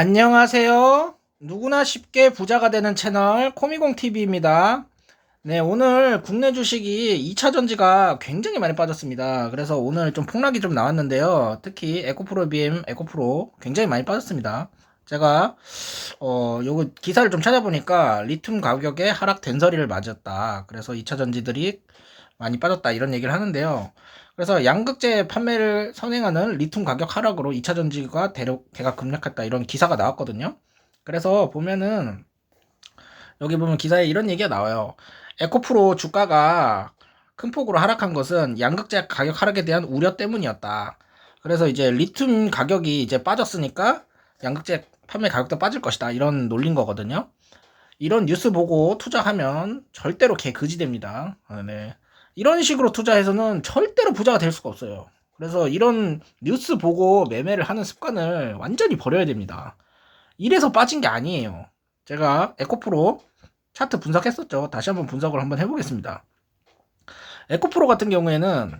안녕하세요. 누구나 쉽게 부자가 되는 채널 코미공TV입니다. 네, 오늘 국내 주식이 2차 전지가 굉장히 많이 빠졌습니다. 그래서 오늘 좀 폭락이 좀 나왔는데요. 특히 에코프로 BM, 에코프로 굉장히 많이 빠졌습니다. 제가 어 요거 기사를 좀 찾아보니까 리튬 가격의 하락 된서리를 맞았다. 그래서 2차 전지들이 많이 빠졌다 이런 얘기를 하는데요. 그래서 양극재 판매를 선행하는 리튬 가격 하락으로 2차 전지가 대륙 대가 급락했다 이런 기사가 나왔거든요. 그래서 보면은 여기 보면 기사에 이런 얘기가 나와요. 에코프로 주가가 큰 폭으로 하락한 것은 양극재 가격 하락에 대한 우려 때문이었다. 그래서 이제 리튬 가격이 이제 빠졌으니까 양극재 판매 가격도 빠질 것이다. 이런 논린 거거든요. 이런 뉴스 보고 투자하면 절대로 개 그지 됩니다. 아, 네. 이런 식으로 투자해서는 절대로 부자가 될 수가 없어요. 그래서 이런 뉴스 보고 매매를 하는 습관을 완전히 버려야 됩니다. 이래서 빠진 게 아니에요. 제가 에코프로 차트 분석했었죠. 다시 한번 분석을 한번 해보겠습니다. 에코프로 같은 경우에는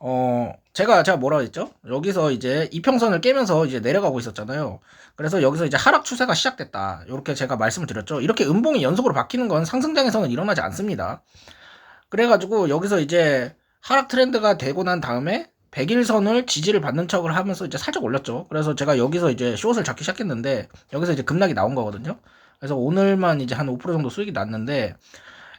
어 제가 제가 뭐라고 했죠? 여기서 이제 이평선을 깨면서 이제 내려가고 있었잖아요. 그래서 여기서 이제 하락 추세가 시작됐다. 이렇게 제가 말씀을 드렸죠. 이렇게 음봉이 연속으로 바뀌는 건 상승장에서는 일어나지 않습니다. 그래가지고 여기서 이제 하락 트렌드가 되고 난 다음에 100일선을 지지를 받는 척을 하면서 이제 살짝 올렸죠. 그래서 제가 여기서 이제 숏을 잡기 시작했는데 여기서 이제 급락이 나온 거거든요. 그래서 오늘만 이제 한 5% 정도 수익이 났는데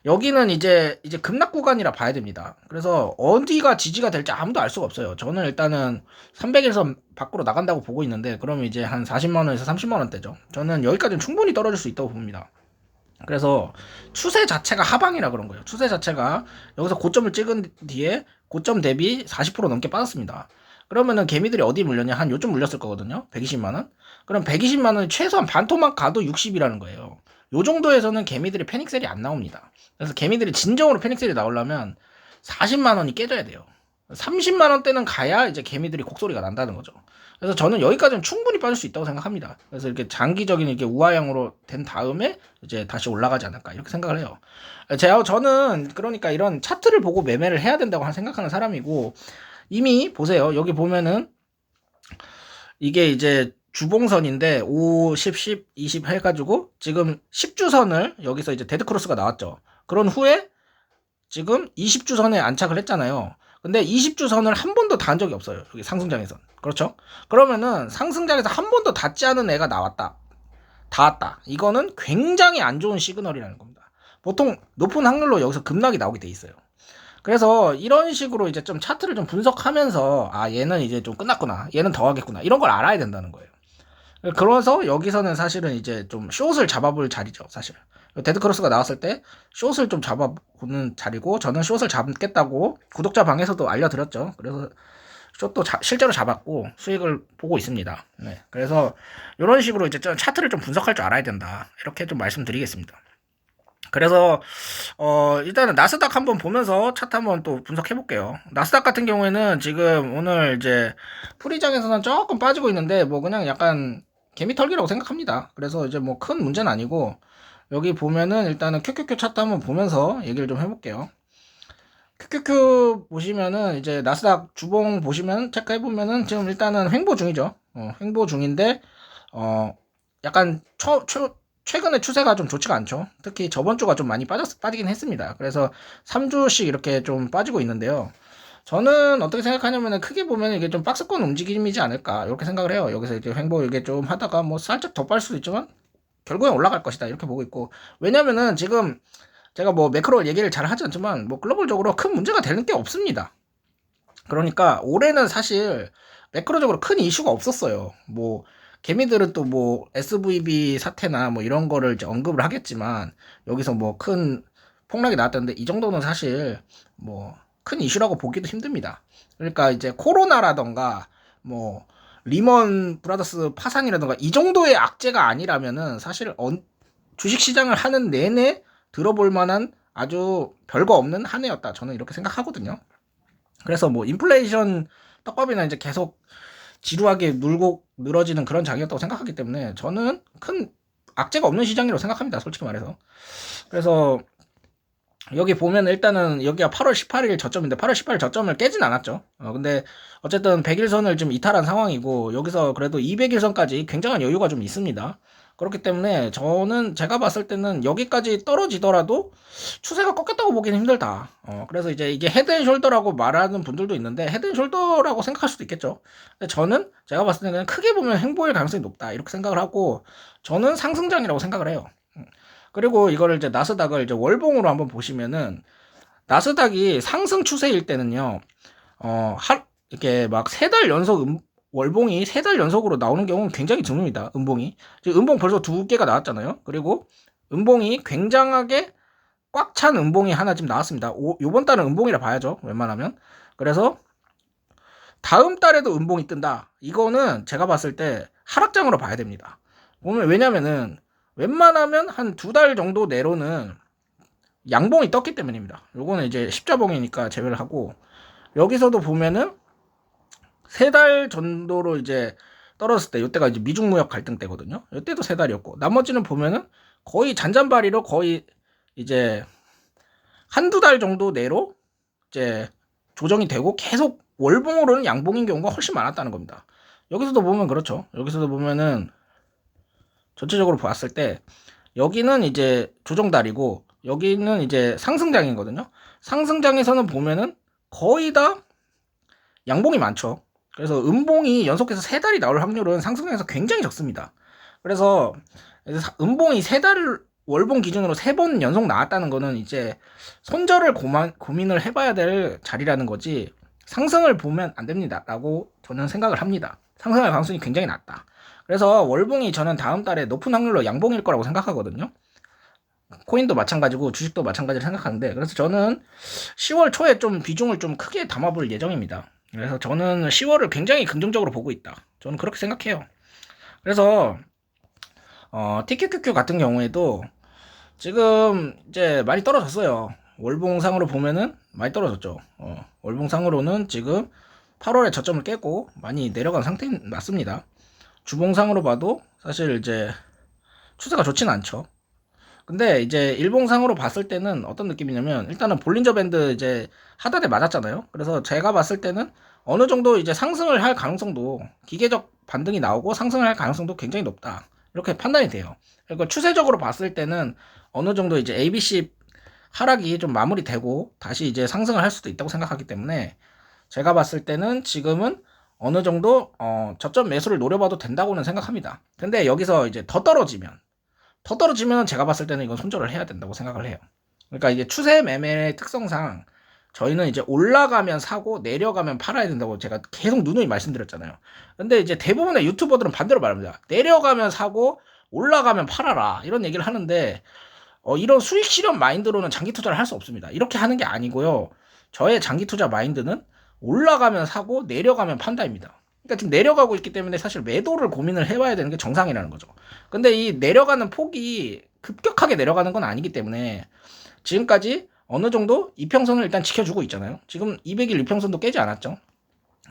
여기는 이제 이제 급락 구간이라 봐야 됩니다. 그래서 어디가 지지가 될지 아무도 알 수가 없어요. 저는 일단은 300일선 밖으로 나간다고 보고 있는데 그러면 이제 한 40만 원에서 30만 원대죠. 저는 여기까지는 충분히 떨어질 수 있다고 봅니다. 그래서 추세 자체가 하방이라 그런 거예요. 추세 자체가 여기서 고점을 찍은 뒤에 고점 대비 40% 넘게 빠졌습니다. 그러면은 개미들이 어디 물렸냐? 한 요쯤 물렸을 거거든요. 120만 원. 그럼 120만 원이 최소한 반토막 가도 60이라는 거예요. 요 정도에서는 개미들이 패닉셀이 안 나옵니다. 그래서 개미들이 진정으로 패닉셀이 나오려면 40만 원이 깨져야 돼요. 30만 원대는 가야 이제 개미들이 곡소리가 난다는 거죠. 그래서 저는 여기까지는 충분히 빠질 수 있다고 생각합니다. 그래서 이렇게 장기적인 이렇게 우하향으로 된 다음에 이제 다시 올라가지 않을까 이렇게 생각을 해요. 제가 저는 그러니까 이런 차트를 보고 매매를 해야 된다고 생각하는 사람이고 이미 보세요. 여기 보면은 이게 이제 주봉선인데 5, 10, 10, 20 해가지고 지금 10주선을 여기서 이제 데드크로스가 나왔죠. 그런 후에 지금 20주선에 안착을 했잖아요. 근데 20주 선을 한 번도 단 적이 없어요. 여기 상승장에선. 그렇죠? 그러면은 상승장에서 한 번도 닿지 않은 애가 나왔다. 닿았다. 이거는 굉장히 안 좋은 시그널이라는 겁니다. 보통 높은 확률로 여기서 급락이 나오게 돼 있어요. 그래서 이런 식으로 이제 좀 차트를 좀 분석하면서 아 얘는 이제 좀 끝났구나. 얘는 더 하겠구나. 이런 걸 알아야 된다는 거예요. 그래서 여기서는 사실은 이제 좀 숏을 잡아볼 자리죠, 사실. 데드크로스가 나왔을 때 숏을 좀 잡아보는 자리고 저는 숏을 잡겠다고 구독자 방에서도 알려드렸죠. 그래서 숏도 자, 실제로 잡았고 수익을 보고 있습니다. 네. 그래서 이런 식으로 이제 좀 차트를 좀 분석할 줄 알아야 된다. 이렇게 좀 말씀드리겠습니다. 그래서 어 일단은 나스닥 한번 보면서 차트 한번 또 분석해 볼게요. 나스닥 같은 경우에는 지금 오늘 이제 프리장에서는 조금 빠지고 있는데 뭐 그냥 약간 개미털기라고 생각합니다. 그래서 이제 뭐 큰 문제는 아니고 여기 보면은 일단은 큐큐큐 차트 한번 보면서 얘기를 좀 해볼게요. 큐큐큐 보시면은 이제 나스닥 주봉 보시면 체크해 보면은 지금 일단은 횡보 중이죠. 어, 횡보 중인데 어 약간 초, 초, 최근에 추세가 좀 좋지가 않죠. 특히 저번 주가 좀 많이 빠졌 빠지긴 했습니다. 그래서 3주씩 이렇게 좀 빠지고 있는데요. 저는 어떻게 생각하냐면은 크게 보면 이게 좀 박스권 움직임이지 않을까 이렇게 생각을 해요. 여기서 이제 횡보 이게 좀 하다가 뭐 살짝 더 빠질 수도 있지만 결국엔 올라갈 것이다 이렇게 보고 있고 왜냐면은 지금 제가 뭐 매크로 얘기를 잘 하지 않지만 뭐 글로벌적으로 큰 문제가 되는 게 없습니다. 그러니까 올해는 사실 매크로적으로 큰 이슈가 없었어요. 뭐 개미들은 또 뭐 SVB 사태나 뭐 이런 거를 이제 언급을 하겠지만 여기서 뭐 큰 폭락이 나왔던데 이 정도는 사실 뭐 큰 이슈라고 보기도 힘듭니다. 그러니까 이제 코로나라던가 뭐 리먼 브라더스 파산이라던가 이 정도의 악재가 아니라면은 사실 주식 시장을 하는 내내 들어볼 만한 아주 별거 없는 한 해였다. 저는 이렇게 생각하거든요. 그래서 뭐 인플레이션 떡밥이나 이제 계속 지루하게 늘고 늘어지는 그런 장이었다고 생각하기 때문에 저는 큰 악재가 없는 시장이라고 생각합니다. 솔직히 말해서. 그래서 여기 보면 일단은 여기가 8월 18일 저점인데 8월 18일 저점을 깨진 않았죠. 어, 근데 어쨌든 100일선을 좀 이탈한 상황이고 여기서 그래도 200일선까지 굉장한 여유가 좀 있습니다. 그렇기 때문에 저는 제가 봤을 때는 여기까지 떨어지더라도 추세가 꺾였다고 보기는 힘들다. 어, 그래서 이제 이게 헤드앤숄더라고 말하는 분들도 있는데 헤드앤숄더라고 생각할 수도 있겠죠. 근데 저는 제가 봤을 때는 크게 보면 행보일 가능성이 높다 이렇게 생각을 하고 저는 상승장이라고 생각을 해요. 음. 그리고 이거를 이제 나스닥을 이제 월봉으로 한번 보시면은 나스닥이 상승 추세일 때는요. 어, 하, 이렇게 막 세 달 연속 음, 월봉이 세 달 연속으로 나오는 경우는 굉장히 드뭅니다. 음봉이. 지금 음봉 벌써 두 개가 나왔잖아요. 그리고 음봉이 굉장하게 꽉 찬 음봉이 하나 지금 나왔습니다. 오, 요번 달은 음봉이라 봐야죠. 웬만하면. 그래서 다음 달에도 음봉이 뜬다. 이거는 제가 봤을 때 하락장으로 봐야 됩니다. 오늘 왜냐면은 웬만하면 한 두 달 정도 내로는 양봉이 떴기 때문입니다. 요거는 이제 십자봉이니까 제외를 하고 여기서도 보면은 세 달 정도로 이제 떨어졌을 때 이때가 이제 미중 무역 갈등 때거든요. 이때도 세 달이었고 나머지는 보면은 거의 잔잔바리로 거의 이제 한두 달 정도 내로 이제 조정이 되고 계속 월봉으로는 양봉인 경우가 훨씬 많았다는 겁니다. 여기서도 보면 그렇죠. 여기서도 보면은 전체적으로 봤을 때 여기는 이제 조정달이고 여기는 이제 상승장이거든요. 상승장에서는 보면은 거의 다 양봉이 많죠. 그래서 음봉이 연속해서 세 달이 나올 확률은 상승장에서 굉장히 적습니다. 그래서 음봉이 세 달을 월봉 기준으로 세 번 연속 나왔다는 거는 이제 손절을 고만, 고민을 해봐야 될 자리라는 거지 상승을 보면 안 됩니다라고 저는 생각을 합니다. 상승할 가능성이 굉장히 낮다. 그래서 월봉이 저는 다음 달에 높은 확률로 양봉일 거라고 생각하거든요. 코인도 마찬가지고 주식도 마찬가지로 생각하는데 그래서 저는 10월 초에 좀 비중을 좀 크게 담아볼 예정입니다. 그래서 저는 10월을 굉장히 긍정적으로 보고 있다. 저는 그렇게 생각해요. 그래서 어, TQQQ 같은 경우에도 지금 이제 많이 떨어졌어요. 월봉상으로 보면은 많이 떨어졌죠. 어, 월봉상으로는 지금 8월에 저점을 깨고 많이 내려간 상태 맞습니다. 주봉상으로 봐도 사실 이제 추세가 좋지는 않죠. 근데 이제 일봉상으로 봤을 때는 어떤 느낌이냐면 일단은 볼린저 밴드 이제 하단에 맞았잖아요. 그래서 제가 봤을 때는 어느 정도 이제 상승을 할 가능성도 기계적 반등이 나오고 상승을 할 가능성도 굉장히 높다. 이렇게 판단이 돼요. 그리고 추세적으로 봤을 때는 어느 정도 이제 ABC 하락이 좀 마무리되고 다시 이제 상승을 할 수도 있다고 생각하기 때문에 제가 봤을 때는 지금은 어느 정도 어, 저점 매수를 노려봐도 된다고는 생각합니다. 근데 여기서 이제 더 떨어지면 더 떨어지면 제가 봤을 때는 이건 손절을 해야 된다고 생각을 해요. 그러니까 이게 추세 매매의 특성상 저희는 이제 올라가면 사고 내려가면 팔아야 된다고 제가 계속 누누이 말씀드렸잖아요. 근데 이제 대부분의 유튜버들은 반대로 말합니다. 내려가면 사고 올라가면 팔아라 이런 얘기를 하는데 어, 이런 수익 실현 마인드로는 장기 투자를 할 수 없습니다. 이렇게 하는 게 아니고요. 저의 장기 투자 마인드는 올라가면 사고 내려가면 판다입니다. 그러니까 지금 내려가고 있기 때문에 사실 매도를 고민을 해봐야 되는 게 정상이라는 거죠. 근데 이 내려가는 폭이 급격하게 내려가는 건 아니기 때문에 지금까지 어느 정도 이평선을 일단 지켜주고 있잖아요. 지금 200일 이평선도 깨지 않았죠.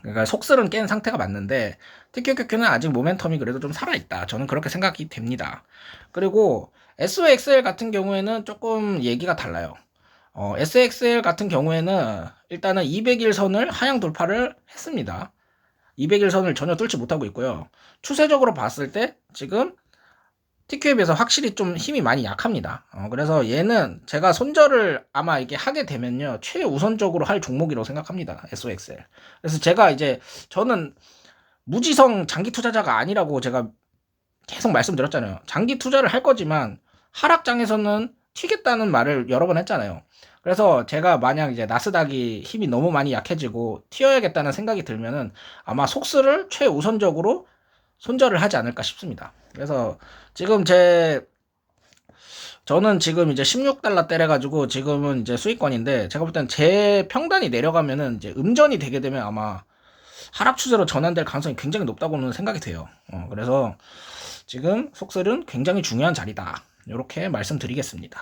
그러니까 속설은 깬 상태가 맞는데 TQQQ는 아직 모멘텀이 그래도 좀 살아있다. 저는 그렇게 생각이 됩니다. 그리고 SOXL 같은 경우에는 조금 얘기가 달라요. 어, SXL 같은 경우에는 일단은 200일 선을 하향 돌파를 했습니다. 200일 선을 전혀 뚫지 못하고 있고요. 추세적으로 봤을 때 지금 TQ에 비해서 확실히 좀 힘이 많이 약합니다. 어, 그래서 얘는 제가 손절을 아마 이게 하게 되면요. 최우선적으로 할 종목이라고 생각합니다. SOXL. 그래서 제가 이제 저는 무지성 장기 투자자가 아니라고 제가 계속 말씀드렸잖아요. 장기 투자를 할 거지만 하락장에서는 튀겠다는 말을 여러 번 했잖아요. 그래서 제가 만약 이제 나스닥이 힘이 너무 많이 약해지고 튀어야겠다는 생각이 들면은 아마 속스를 최우선적으로 손절을 하지 않을까 싶습니다. 그래서 지금 제 저는 지금 이제 16달러 때려가지고 지금은 이제 수익권인데 제가 볼 땐 제 평단이 내려가면은 이제 음전이 되게 되면 아마 하락 추세로 전환될 가능성이 굉장히 높다고는 생각이 돼요. 어, 그래서 지금 속설은 굉장히 중요한 자리다. 이렇게 말씀드리겠습니다.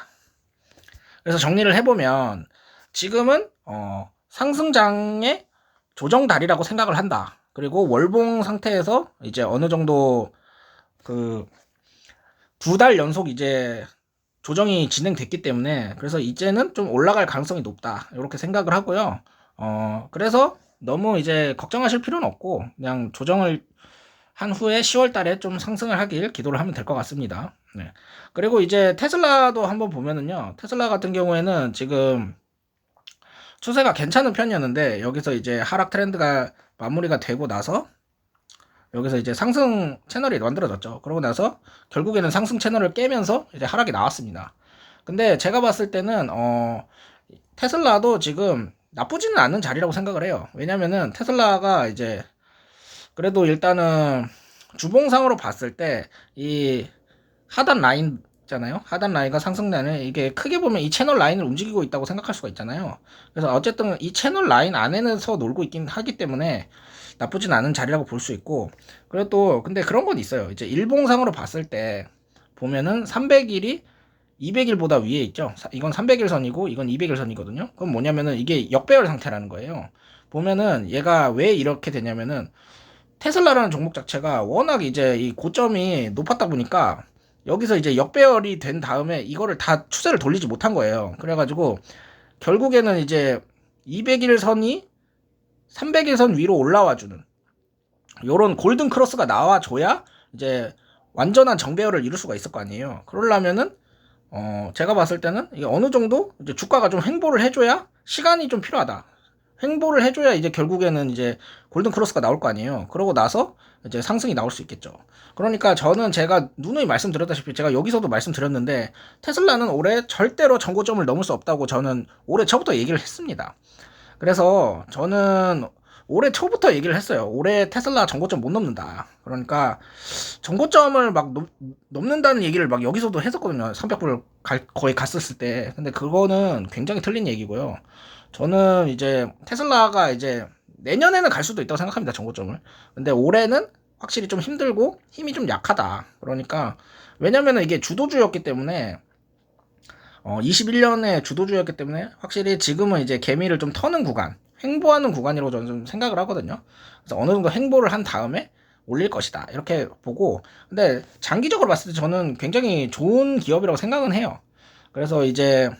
그래서 정리를 해보면 지금은 어, 상승장의 조정 다리라고 생각을 한다. 그리고 월봉 상태에서 이제 어느 정도 그 두 달 연속 이제 조정이 진행됐기 때문에 그래서 이제는 좀 올라갈 가능성이 높다 이렇게 생각을 하고요. 어 그래서 너무 이제 걱정하실 필요는 없고 그냥 조정을 한 후에 10월 달에 좀 상승을 하길 기도를 하면 될 것 같습니다. 네. 그리고 이제 테슬라도 한번 보면은요. 테슬라 같은 경우에는 지금 추세가 괜찮은 편이었는데 여기서 이제 하락 트렌드가 마무리가 되고 나서 여기서 이제 상승 채널이 만들어졌죠. 그러고 나서 결국에는 상승 채널을 깨면서 이제 하락이 나왔습니다. 근데 제가 봤을 때는 어 테슬라도 지금 나쁘지는 않은 자리라고 생각을 해요. 왜냐면은 테슬라가 이제 그래도 일단은 주봉상으로 봤을 때 이 하단 라인 있잖아요. 하단 라인과 상승 라인은 이게 크게 보면 이 채널 라인을 움직이고 있다고 생각할 수가 있잖아요. 그래서 어쨌든 이 채널 라인 안에서 놀고 있긴 하기 때문에 나쁘진 않은 자리라고 볼 수 있고 그리고 또 근데 그런 건 있어요. 이제 일봉상으로 봤을 때 보면은 300일이 200일보다 위에 있죠. 사- 이건 300일 선이고 이건 200일 선이거든요. 그럼 뭐냐면은 이게 역배열 상태라는 거예요. 보면은 얘가 왜 이렇게 되냐면은 테슬라라는 종목 자체가 워낙 이제 이 고점이 높았다 보니까 여기서 이제 역배열이 된 다음에 이거를 다 추세를 돌리지 못한 거예요. 그래가지고 결국에는 이제 200일 선이 300일 선 위로 올라와 주는 요런 골든 크로스가 나와줘야 이제 완전한 정배열을 이룰 수가 있을 거 아니에요. 그러려면은 어 제가 봤을 때는 이게 어느 정도 이제 주가가 좀 횡보를 해줘야 시간이 좀 필요하다. 횡보를 해줘야 이제 결국에는 이제 골든 크로스가 나올 거 아니에요. 그러고 나서 이제 상승이 나올 수 있겠죠. 그러니까 저는 제가 누누이 말씀드렸다시피 제가 여기서도 말씀드렸는데 테슬라는 올해 절대로 정고점을 넘을 수 없다고 저는 올해 초부터 얘기를 했습니다. 그래서 저는 올해 초부터 얘기를 했어요. 올해 테슬라 정고점 못 넘는다. 그러니까 정고점을 막 넘, 넘는다는 얘기를 막 여기서도 했었거든요. 300불 거의 갔었을 때. 근데 그거는 굉장히 틀린 얘기고요. 저는 이제 테슬라가 이제 내년에는 갈 수도 있다고 생각합니다. 정고점을. 근데 올해는 확실히 좀 힘들고 힘이 좀 약하다. 그러니까 왜냐면은 이게 주도주였기 때문에 어 21년에 주도주였기 때문에 확실히 지금은 이제 개미를 좀 터는 구간, 횡보하는 구간이라고 저는 좀 생각을 하거든요. 그래서 어느 정도 횡보를 한 다음에 올릴 것이다. 이렇게 보고 근데 장기적으로 봤을 때 저는 굉장히 좋은 기업이라고 생각은 해요. 그래서 이제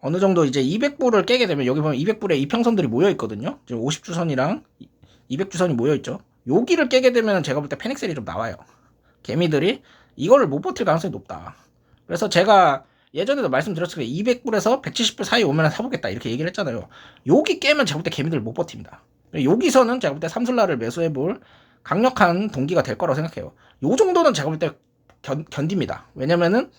어느 정도 이제 200불을 깨게 되면 여기 보면 200불에 이평선들이 모여 있거든요. 지금 50주선이랑 200주선이 모여 있죠. 여기를 깨게 되면 제가 볼 때 패닉셀이 좀 나와요. 개미들이 이거를 못 버틸 가능성이 높다. 그래서 제가 예전에도 말씀드렸을 때 200불에서 170불 사이 오면 사보겠다 이렇게 얘기를 했잖아요. 여기 깨면 제가 볼 때 개미들 못 버팁니다. 여기서는 제가 볼 때 삼슬라를 매수해볼 강력한 동기가 될 거라고 생각해요. 요 정도는 제가 볼 때 견딥니다. 왜냐면은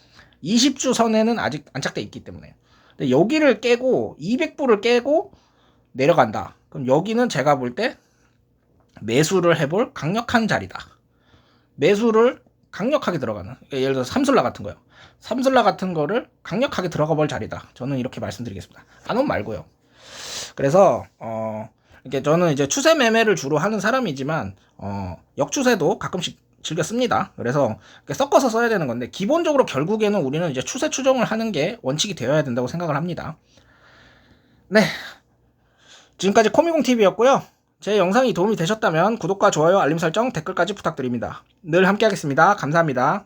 20주 선에는 아직 안착돼 있기 때문에. 근데 여기를 깨고 200불을 깨고 내려간다. 그럼 여기는 제가 볼 때 매수를 해볼 강력한 자리다. 매수를 강력하게 들어가는. 예를 들어서 삼슬라 같은 거요. 삼슬라 같은 거를 강력하게 들어가 볼 자리다. 저는 이렇게 말씀드리겠습니다. 안온 말고요. 그래서 어 이렇게 저는 이제 추세 매매를 주로 하는 사람이지만 어 역추세도 가끔씩 즐겨 씁니다. 그래서 섞어서 써야 되는 건데 기본적으로 결국에는 우리는 이제 추세 추정을 하는 게 원칙이 되어야 된다고 생각을 합니다. 네. 지금까지 코미공 TV였고요. 제 영상이 도움이 되셨다면 구독과 좋아요, 알림 설정, 댓글까지 부탁드립니다. 늘 함께 하겠습니다. 감사합니다.